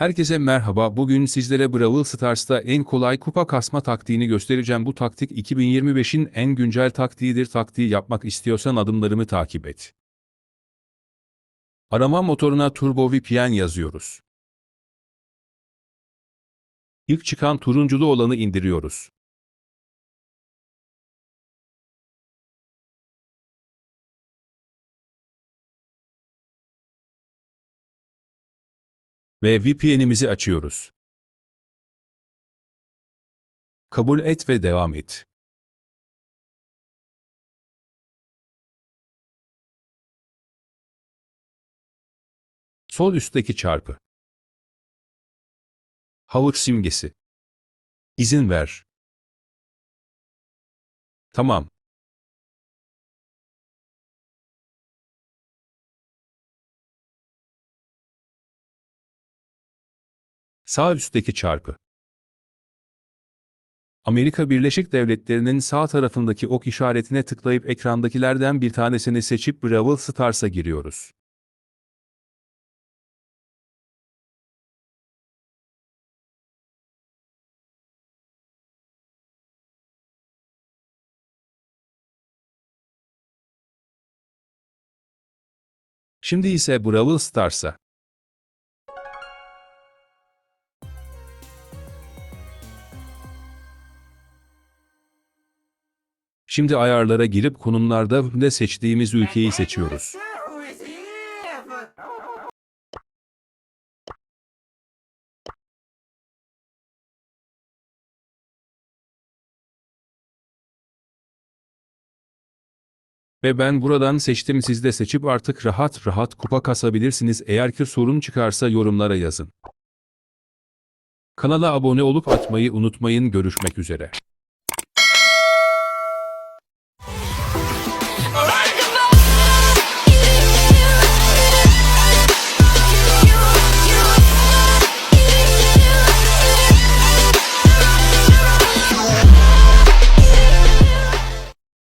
Herkese merhaba. Bugün sizlere Brawl Stars'ta en kolay kupa kasma taktiğini göstereceğim. Bu taktik 2025'in en güncel taktiğidir. Taktiği yapmak istiyorsan adımlarımı takip et. Arama motoruna Turbo VPN yazıyoruz. İlk çıkan turunculu olanı indiriyoruz. Ve VPN'imizi açıyoruz. Kabul et ve devam et. Sol üstteki çarpı. Havuç simgesi. İzin ver. Tamam. Sağ üstteki çarpı. Amerika Birleşik Devletleri'nin sağ tarafındaki ok işaretine tıklayıp ekrandakilerden bir tanesini seçip Brawl Stars'a giriyoruz. Şimdi ise Brawl Stars'a. Şimdi ayarlara girip konumlarda ne seçtiğimiz ülkeyi seçiyoruz. Ve ben buradan seçtim siz de seçip artık rahat rahat kupa kasabilirsiniz eğer ki sorun çıkarsa yorumlara yazın. Kanala abone olup atmayı unutmayın görüşmek üzere.